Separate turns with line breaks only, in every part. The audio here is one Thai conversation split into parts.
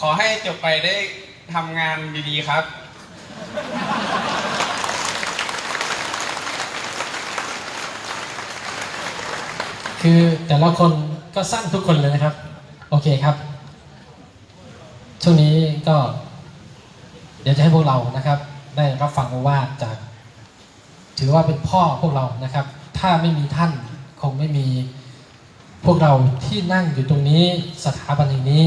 ขอให้จบไปได้ทำงานดีๆครับ
คือแต่ละคนก็สั้นทุกคนเลยนะครับ โอเคครับ ช่วงนี้ก็ เดี๋ยวจะให้พวกเรานะครับ ได้รับฟังโอวาจาก ถือว่าเป็นพ่อพวกเรานะครับ ถ้าไม่มีท่านคงไม่มีพวกเราที่นั่งอยู่ตรงนี้สถาบันแห่งนี้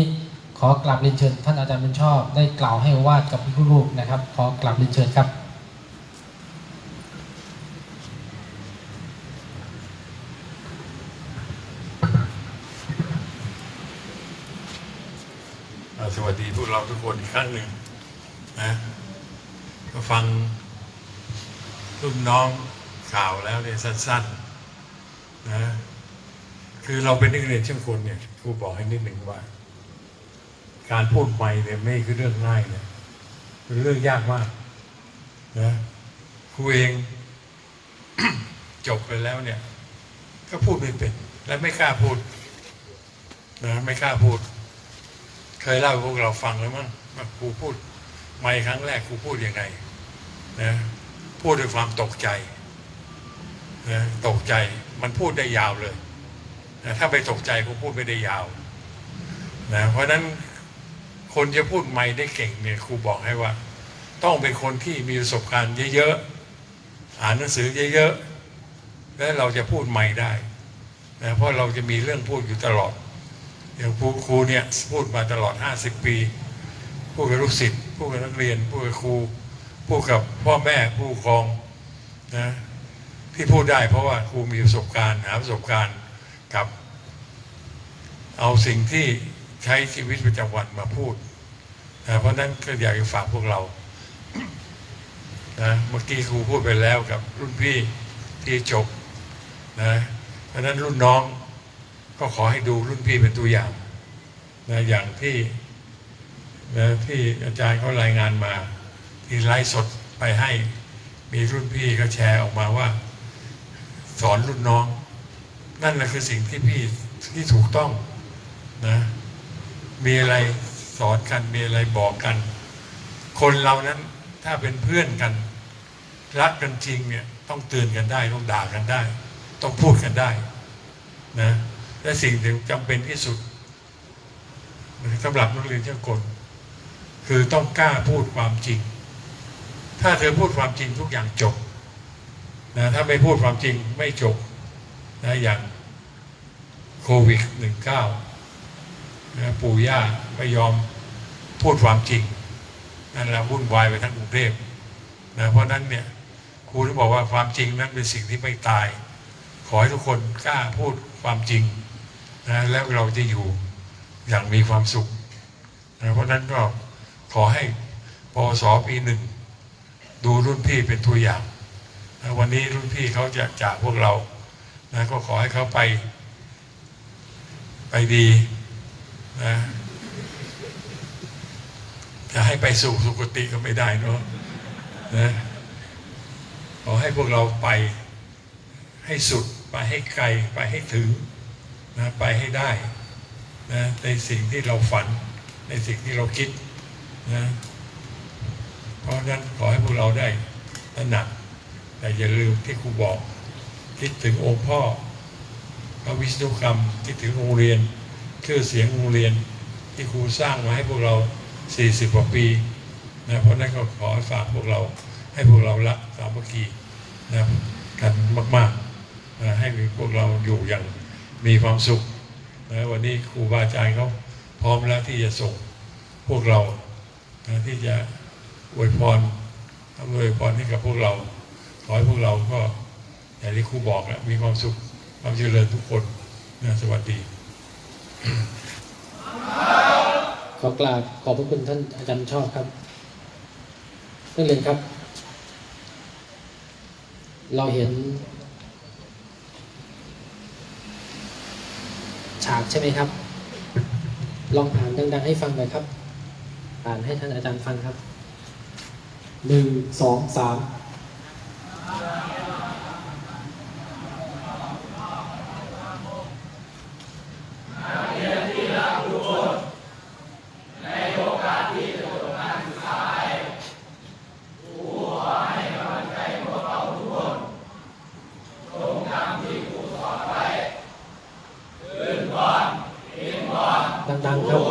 ขอกราบเรียนเชิญ ท่านอาจารย์บุญชอบ ได้กล่าวให้อวาทกับลูกนะครับ ขอกราบเรียนเชิญครับ
สวัสดีพวกเราทุกคนอีกครั้งหนึ่งนะก็ฟังรุ่นน้องข่าวแล้วเนี่ยสั้นๆนะคือเราเป็นนักเรียนช่างคนเนี่ยครูบอกให้นิดหนึ่งว่า การพูดใหม่เนี่ยไม่คือเรื่องง่ายนะเป็นเรื่องยากมากนะครูเองจบไปแล้วเนี่ย ก็พูดไม่เป็น และไม่กล้าพูดนะไม่กล้าพูด เคยเล่าให้พวกเราฟังแล้วมั้งว่าครูพูดไม่ครั้งแรกครูพูดยังไงนะพูดด้วยความตกใจนะตกใจมันพูดได้ยาวเลยนะถ้าไปตกใจครูพูดไม่ได้ยาวนะเพราะฉะนั้น คนจะพูดไม่ได้เก่งเนี่ยครูบอกให้ว่า ต้องเป็นคนที่มีประสบการณ์เยอะๆอ่านหนังสือเยอะๆแล้วเราจะพูดไม่ได้นะเพราะเราจะมีเรื่องพูดอยู่ตลอดอย่างครูครูเนี่ยพูดมาตลอด 50 ปีพูดกับลูกศิษย์พูดกับนักเรียนพูดกับครูพูดกับพ่อแม่ผู้ปกครองนะที่พูดได้เพราะว่าครูมีประสบการณ์หาประสบการณ์กับ เอาสิ่งที่ ใช้ชีวิตประจำวันมาพูดนะเพราะนั้นก็อยากจะฝากพวกเรานะเมื่อกี้ครูพูดไปแล้วกับรุ่นพี่ที่จบนะเพราะฉะนั้นรุ่นน้องก็ขอให้ดูรุ่นพี่เป็นตัวอย่างนะอย่างที่นะที่อาจารย์เขารายงานมา ที่ไลฟ์สดไปให้มีรุ่นพี่ก็แชร์ออกมาว่า สอนรุ่นน้อง นั่นแหละคือสิ่งที่พี่ที่ถูกต้องนะ มีอะไรสอนกันมีอะไรบอกกัน คนเรานั้นถ้าเป็นเพื่อนกัน รักกันจริงเนี่ยต้องเตือนกันได้ ต้องด่ากันได้ ต้องพูดกันได้นะและสิ่งที่จำเป็นที่สุดสำหรับนักเรียนช่างกลคือต้องกล้าพูดความจริง ถ้าเธอพูดความจริงทุกอย่างจบนะถ้าไม่พูดความจริงไม่จบนะอย่างโควิด -19 นะปู่ย่าไม่ยอมพูดความจริง นั่นแหละวุ่นวายไปทั้งกรุงเทพนะเพราะนั้นเนี่ยครูที่บอกว่าความจริงนั้นเป็นสิ่งที่ไม่ตาย ขอให้ทุกคนกล้าพูดความจริงนะแล้วเราจะอยู่อย่างมีความสุขนะเพราะนั้นก็ขอให้ปวสปีหนึ่ง ดูรุ่นพี่เป็นตัวอย่างนะวันนี้รุ่นพี่เขาจะจากพวกเรานะก็ขอให้เขาไป ไปดี นะจะให้ไปสู่สุคติก็ไม่ได้เนาะนะขอให้พวกเราไปให้สุดไปให้ไกลไปให้ถึงนะไปให้ได้นะในสิ่งที่เราฝัน ในสิ่งที่เราคิดนะเพราะนั้นขอให้พวกเราได้ตระหนัก แต่อย่าลืมที่ครูบอก คิดถึงองค์พ่อพระวิศนุกรรมคิดถึงโรงเรียน ชื่อเสียงโรงเรียนที่ครูสร้างมาให้พวกเรา 40กว่าปีนะเพราะนั้นก็ขอฝากพวกเราให้พวกเราละสามัคคีนะกันมากๆนะให้พวกเราอยู่อย่างมีความสุขนะวันนี้ครูบาอาจารย์เขาพร้อมแล้วที่จะส่งพวกเรานะที่จะอวยพรทำอวยพรให้กับพวกเรา ขอให้พวกเราก็อย่างที่ครูบอกแล้วมีความสุขความเจริญทุกคนนะสวัสดี
ขอกราบขอบพระคุณท่านอาจารย์ชอบครับนักเรียนครับ เราเห็น ฉากใช่ไหมครับ ลองอ่านดัง ๆ ให้ฟังหน่อยครับอ่านให้ท่านอาจารย์ฟังครับหนึ่งสองสาม
ใดั
งๆครับ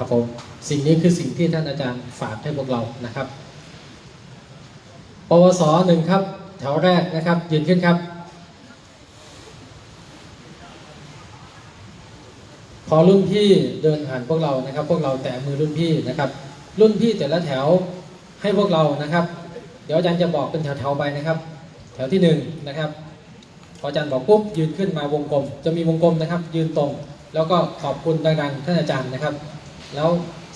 ครับผม สิ่งนี้คือสิ่งที่ท่านอาจารย์ฝากให้พวกเรานะครับ ปวสหนึ่งครับ แถวแรกนะครับ ยืนขึ้นครับพอรุ่นพี่เดินผ่านพวกเรานะครับ พวกเราแตะมือรุ่นพี่นะครับ รุ่นพี่แต่ละแถวให้พวกเรานะครับ เดี๋ยวอาจารย์จะบอกเป็นแถวๆไปนะครับ แถวที่หนึ่งนะครับพออาจารย์บอกปุ๊บยืนขึ้นมาวงกลม จะมีวงกลมนะครับ ยืนตรง แล้วก็ขอบคุณดังๆท่านอาจารย์นะครับ แล้ว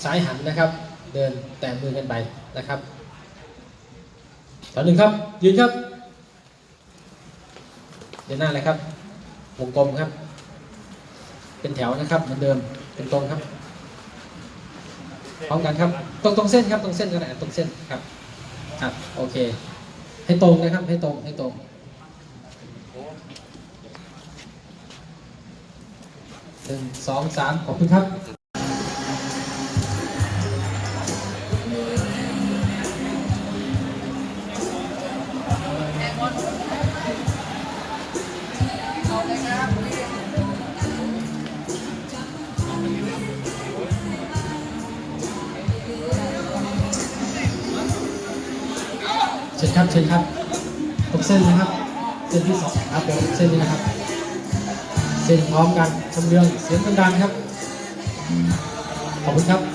ซ้ายหันนะครับ เดินแตะมือกันไปนะครับแถวหนึ่งครับ ยืนครับ เดินหน้าเลยครับ วงกลมครับ เป็นแถวนะครับเหมือนเดิม เป็นตรงครับ พร้อมกันครับ ตรงตรงเส้นครับ ตรงเส้นก็ได้ตรงเส้นครับ ครับ โอเค ให้ตรงนะครับ ให้ตรง ให้ตรงหนึ่งสองสามขอบคุณครับ ครับเชิญครับตรงเส้นนะครับ เส้นที่สองครับผมเส้นนี้นะครับ เส้นพร้อมกันชำเรืองเสียงดังๆครับ ขอบคุณครับ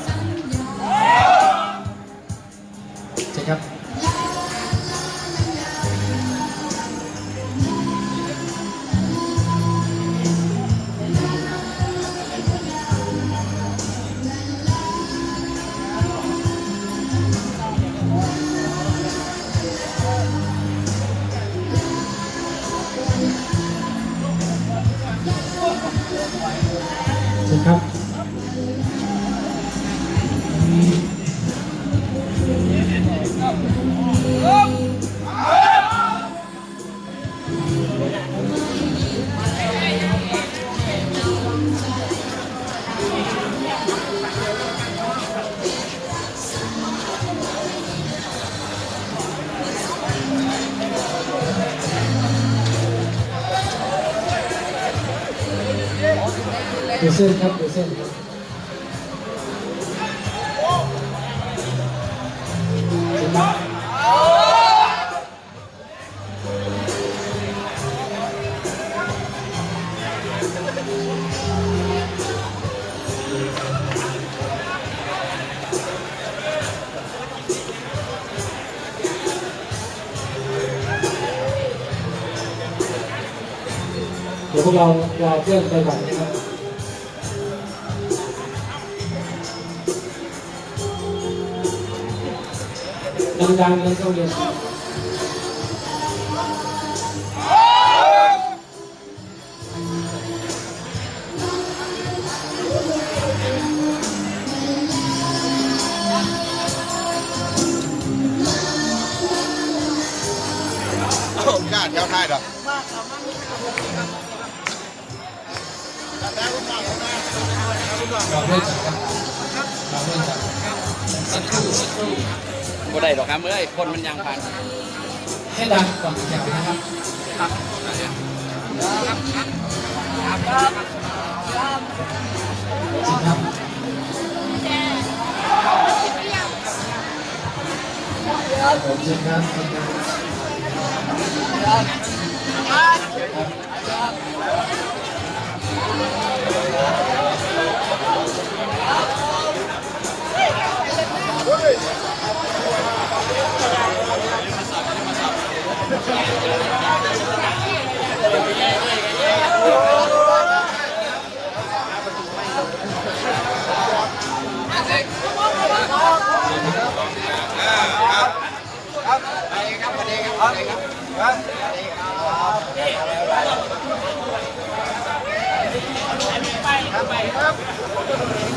ดูเส้นครับดูเส้นครับเดี๋ยวพวกเรารอเพื่อนไปก่อนนะครับ ดังๆเบ่
ได้หรอ
กครับเอ้
ยคนมันยังพัน
ให้ดังก่อนอย่านะครับครับครับครับครับคุณครับครับ ครับ
ครับ
ไปครับ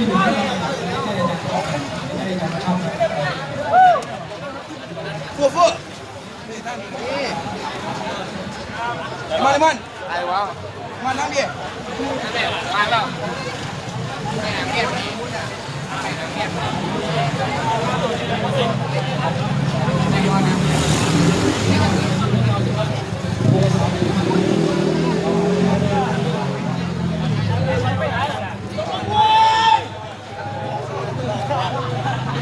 ที่หฟูฟูนี่ท่าเลยมันนอะไรวะมันนั่งดิมาแล้วแม่งแม่เงียบ
แม่เ